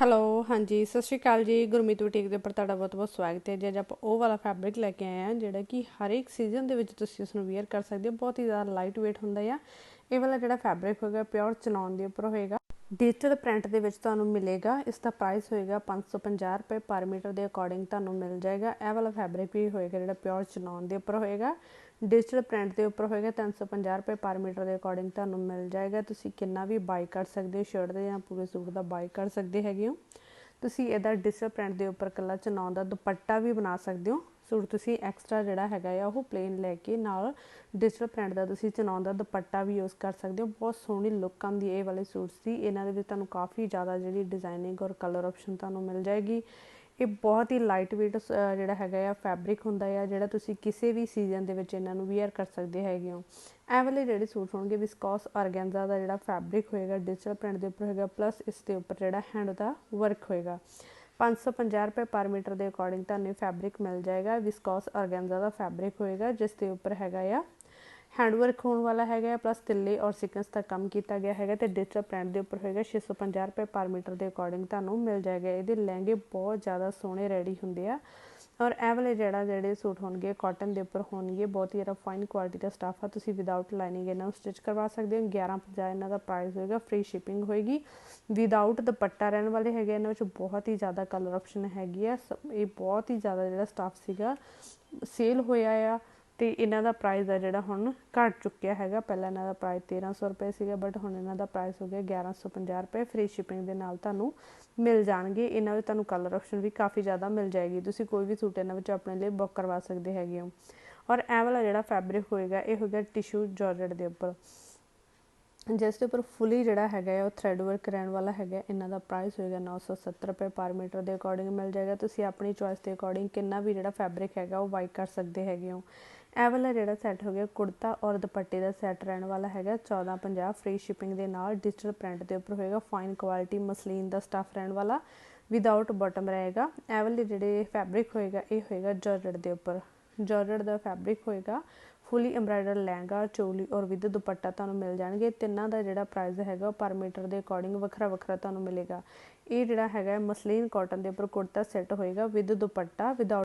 Hello, ਹਾਂਜੀ, ਸਤਿ ਸ਼੍ਰੀ ਅਕਾਲ ਜੀ। ਗੁਰਮੀਤ ਬੁਟੀਕ ਦੇ ਉੱਪਰ ਤੁਹਾਡਾ ਬਹੁਤ-ਬਹੁਤ ਸਵਾਗਤ ਹੈ। ਜੀ, ਅੱਜ ਆਪਾਂ ਉਹ ਵਾਲਾ ਫੈਬਰਿਕ ਲੈ ਕੇ ਆਏ ਹਾਂ, ਜਿਹੜਾ ਕਿ ਹਰ ਇੱਕ ਸੀਜ਼ਨ ਦੇ ਵਿੱਚ ਤੁਸੀਂ ਉਸ ਨੂੰ ਵੇਅਰ ਕਰ ਸਕਦੇ ਹੋ। ਬਹੁਤ ਹੀ ਜ਼ਿਆਦਾ ਲਾਈਟ weight ਹੁੰਦਾ ਆ। ਇਹ ਵਾਲਾ ਜਿਹੜਾ ਫੈਬਰਿਕ ਹੋਗਾ ਪਿਓਰ ਚਨੌਨ ਦੇ ਉੱਪਰ ਹੋਏਗਾ। ਡਿਜੀਟਲ ਪ੍ਰਿੰਟ ਦੇ ਵਿੱਚ ਤੁਹਾਨੂੰ ਮਿਲੇਗਾ। ਇਸ ਦਾ ਪ੍ਰਾਈਸ ਹੋਏਗਾ 550 ਰੁਪਏ ਪਰ ਮੀਟਰ ਦੇ ਅਕੋਰਡਿੰਗ ਤੁਹਾਨੂੰ ਮਿਲ ਜਾਏਗਾ। ਇਹ ਵਾਲਾ ਫੈਬਰਿਕ ਵੀ ਹੋਏਗਾ ਜਿਹੜਾ ਪਿਓਰ ਚਨੌਨ ਦੇ ਉੱਪਰ ਹੋਏਗਾ। ਡਿਜੀਟਲ ਪ੍ਰਿੰਟ ਦੇ ਉੱਪਰ ਹੋਏਗਾ 350 ਰੁਪਏ ਪਰ ਮੀਟਰ ਦੇ ਅਕੋਰਡਿੰਗ ਤੁਹਾਨੂੰ ਮਿਲ ਜਾਏਗਾ। ਤੁਸੀਂ ਕਿੰਨਾ ਵੀ ਬਾਈ ਕਰ ਸਕਦੇ ਹੋ ਸ਼ਰਟ ਦੇ ਜਾਂ ਪੂਰੇ ਸੂਟ ਦਾ ਬਾਈ ਕਰ ਸਕਦੇ ਹੈਗੇ ਹੋ। ਤੁਸੀਂ ਇਹਦਾ ਡਿਜੀਟਲ ਪ੍ਰਿੰਟ ਦੇ ਉੱਪਰ ਕੱਲਾ ਚਨਾਉਣ ਦਾ ਦੁਪੱਟਾ ਵੀ ਬਣਾ ਸਕਦੇ ਹੋ। ਸੂਟ ਤੁਸੀਂ ਐਕਸਟਰਾ ਜਿਹੜਾ ਹੈਗਾ ਆ, ਉਹ ਪਲੇਨ ਲੈ ਕੇ ਨਾਲ ਡਿਜੀਟਲ ਪ੍ਰਿੰਟ ਦਾ ਤੁਸੀਂ ਚਨਾਉਣ ਦਾ ਦੁਪੱਟਾ ਵੀ ਯੂਜ਼ ਕਰ ਸਕਦੇ ਹੋ। ਬਹੁਤ ਸੋਹਣੀ ਲੁੱਕ ਆਉਂਦੀ ਇਹ ਵਾਲੇ ਸੂਟਸ ਦੀ। ਇਹਨਾਂ ਦੇ ਵਿੱਚ ਤੁਹਾਨੂੰ ਕਾਫੀ ਜ਼ਿਆਦਾ ਜਿਹੜੀ ਡਿਜ਼ਾਈਨਿੰਗ ਔਰ ਕਲਰ ਆਪਸ਼ਨ ਤੁਹਾਨੂੰ ਮਿਲ ਜਾਏਗੀ। ਇਹ ਬਹੁਤ ਹੀ ਲਾਈਟ weight ਜਿਹੜਾ ਹੈਗਾ ਆ ਫੈਬਰਿਕ ਹੁੰਦਾ ਆ, ਜਿਹੜਾ ਤੁਸੀਂ ਕਿਸੇ ਵੀ ਸੀਜ਼ਨ ਦੇ ਵਿੱਚ ਇਹਨਾਂ ਨੂੰ ਵੇਅਰ ਕਰ ਸਕਦੇ ਹੈਗੇ ਹੋ। ਐ ਵਾਲੇ ਜਿਹੜੇ ਸੂਟ ਹੋਣਗੇ ਵਿਸਕੋਸ ਆਰਗੈਂਜ਼ਾ ਦਾ ਜਿਹੜਾ ਫੈਬਰਿਕ ਹੋਏਗਾ ਡਿਜੀਟਲ ਪ੍ਰਿੰਟ ਦੇ ਉੱਪਰ ਹੋਏਗਾ ਪਲੱਸ ਇਸ ਦੇ ਉੱਪਰ ਜਿਹੜਾ ਹੈਂਡ ਦਾ ਵਰਕ ਹੋਏਗਾ। 550 ਰੁਪਏ ਪਰ ਮੀਟਰ ਦੇ ਅਕੋਰਡਿੰਗ ਤੁਹਾਨੂੰ ਫੈਬਰਿਕ ਮਿਲ ਜਾਏਗਾ ਵਿਸਕੋਸ ਆਰਗੈਂਜ਼ਾ ਦਾ ਫੈਬਰਿਕ ਹੋਏਗਾ, ਜਿਸ ਦੇ ਉੱਪਰ ਹੈਗਾ ਆ ਹੈਂਡ ਵਰਕ ਹੋਣ ਵਾਲਾ ਹੈਗਾ ਪਲੱਸ ਤਿੱਲੇ ਔਰ ਸੀਕੁਐਂਸ ਦਾ ਕੰਮ ਕੀਤਾ ਗਿਆ ਹੈਗਾ ਤੇ ਡਿਜੀਟਲ ਪ੍ਰਿੰਟ ਦੇ ਉੱਪਰ ਹੋਏਗਾ 650 ਰੁਪਏ ਪਰ ਮੀਟਰ ਦੇ ਅਕੋਰਡਿੰਗ ਤੁਹਾਨੂੰ ਮਿਲ ਜਾਏਗਾ। ਇਹਦੇ ਲਹਿੰਗੇ ਬਹੁਤ ਜ਼ਿਆਦਾ ਸੋਹਣੇ ਰੈਡੀ ਹੁੰਦੇ ਆ। ਔਰ ਇਹ ਵਾਲੇ ਜਿਹੜਾ ਜਿਹੜੇ ਸੂਟ ਹੋਣਗੇ ਕਾਟਨ ਦੇ ਉੱਪਰ ਹੋਣਗੇ, ਬਹੁਤ ਹੀ ਜ਼ਿਆਦਾ ਫਾਈਨ ਕੁਆਲਿਟੀ ਦਾ ਸਟਾਫ ਆ। ਤੁਸੀਂ ਵਿਦਆਊਟ ਲਾਈਨਿੰਗ ਇਹਨਾਂ ਨੂੰ ਸਟਿਚ ਕਰਵਾ ਸਕਦੇ ਹੋ। 1150 ਇਹਨਾਂ ਦਾ ਪ੍ਰਾਈਸ ਹੋਏਗਾ ਫ੍ਰੀ ਸ਼ਿਪਿੰਗ ਹੋਏਗੀ। ਵਿਦਆਊਟ ਦੁਪੱਟਾ ਰਹਿਣ ਵਾਲੇ ਹੈਗੇ ਇਹਨਾਂ ਵਿੱਚ ਬਹੁਤ ਹੀ ਜ਼ਿਆਦਾ ਕਲਰ ਆਪਸ਼ਨ ਹੈਗੀ ਆ। ਇਹ ਬਹੁਤ ਹੀ ਜ਼ਿਆਦਾ ਜਿਹੜਾ ਸਟਾਫ ਸੀਗਾ ਸੇਲ ਹੋਇਆ ਆ। ਤੇ ਇਹਨਾਂ ਦਾ ਪ੍ਰਾਈਸ ਆ ਜਿਹੜਾ ਹੁਣ ਘਟ ਚੁੱਕਿਆ ਹੈਗਾ। ਪਹਿਲਾਂ ਇਹਨਾਂ ਦਾ ਪ੍ਰਾਈਸ 1300 ਰੁਪਏ ਸੀਗਾ ਬਟ ਹੁਣ ਇਹਨਾਂ ਦਾ ਪ੍ਰਾਈਸ ਹੋ ਗਿਆ 1150 ਰੁਪਏ। ਫ੍ਰੀ ਸ਼ਿਪਿੰਗ ਦੇ ਨਾਲ ਤੁਹਾਨੂੰ ਮਿਲ ਜਾਣਗੇ। ਇਹਨਾਂ ਵਿੱਚ ਤੁਹਾਨੂੰ ਕਲਰ ਆਪਸ਼ਨ ਵੀ ਕਾਫੀ ਜ਼ਿਆਦਾ ਮਿਲ ਜਾਏਗੀ। ਤੁਸੀਂ ਕੋਈ ਵੀ ਸੂਟ ਇਹਨਾਂ ਵਿੱਚ ਆਪਣੇ ਲਈ ਬੁੱਕ ਕਰਵਾ ਸਕਦੇ ਹੈਗੇ ਹੋ। ਔਰ ਇਹ ਵਾਲਾ ਜਿਹੜਾ ਫੈਬਰਿਕ ਹੋਏਗਾ, ਇਹ ਹੋਏਗਾ ਟਿਸ਼ੂ ਜਾਰਜਟ ਦੇ ਉੱਪਰ। ਜਿਸ ਦੇ ਉੱਪਰ ਫੁੱਲੀ ਜਿਹੜਾ ਹੈਗਾ ਉਹ ਥ੍ਰੈਡ ਵਰਕ ਰਹਿਣ ਵਾਲਾ ਹੈਗਾ ਇਹਨਾਂ ਦਾ ਪ੍ਰਾਈਸ ਹੋਏਗਾ 970 ਰੁਪਏ ਪਰ ਮੀਟਰ ਦੇ ਅਕੋਰਡਿੰਗ ਮਿਲ ਜਾਏਗਾ। ਤੁਸੀਂ ਆਪਣੀ ਚੋਇਸ ਦੇ ਅਕੋਰਡਿੰਗ ਕਿੰਨਾ ਵੀ ਜਿਹੜਾ ਫੈਬਰਿਕ ਹੈਗਾ, ਉਹ ਬਾਈ ਕਰ ਸਕਦੇ ਹੈਗੇ ਹੋ। ਇਹ ਵਾਲਾ ਜਿਹੜਾ ਸੈੱਟ ਹੋ ਗਿਆ, ਕੁੜਤਾ ਔਰ ਦੁਪੱਟੇ ਦਾ ਸੈੱਟ ਰਹਿਣ ਵਾਲਾ ਹੈਗਾ 1450 ਫ੍ਰੀ ਸ਼ਿਪਿੰਗ ਦੇ ਨਾਲ ਡਿਜੀਟਲ ਪ੍ਰਿੰਟ ਦੇ ਉੱਪਰ ਹੋਏਗਾ ਫਾਈਨ ਕੁਆਲਿਟੀ ਮਸਲੀਨ ਦਾ ਸਟਫ ਰਹਿਣ ਵਾਲਾ ਵਿਦਆਊਟ ਬਾਟਮ ਰਹੇਗਾ। ਇਹ ਵਾਲੇ ਜਿਹੜੇ ਫੈਬਰਿਕ ਹੋਏਗਾ, ਇਹ ਹੋਏਗਾ ਜਾਰਜਟ ਦੇ ਉੱਪਰ। ਜਾਰਜਟ ਦਾ ਫੈਬਰਿਕ ਹੋਏਗਾ ਫੁੱਲੀ ਐਮਬ੍ਰਾਇਡਰ ਲਹਿੰਗਾ, ਚੋਲੀ ਔਰ ਵਿਦ ਦੁਪੱਟਾ ਤੁਹਾਨੂੰ ਮਿਲ ਜਾਣਗੇ। ਤਿੰਨਾਂ ਦਾ ਜਿਹੜਾ ਪ੍ਰਾਈਸ ਹੈਗਾ ਪਰ ਮੀਟਰ ਦੇ ਅਕੋਰਡਿੰਗ ਵੱਖਰਾ ਵੱਖਰਾ ਤੁਹਾਨੂੰ ਮਿਲੇਗਾ। ਇਹ ਜਿਹੜਾ ਹੈਗਾ ਮਸਲੀਨ ਕਾਟਨ ਦੇ ਉੱਪਰ ਕੁੜਤਾ ਸੈੱਟ ਹੋਏਗਾ ਵਿਦ ਦੁਪੱਟਾ ਵਿਦਆਊਟ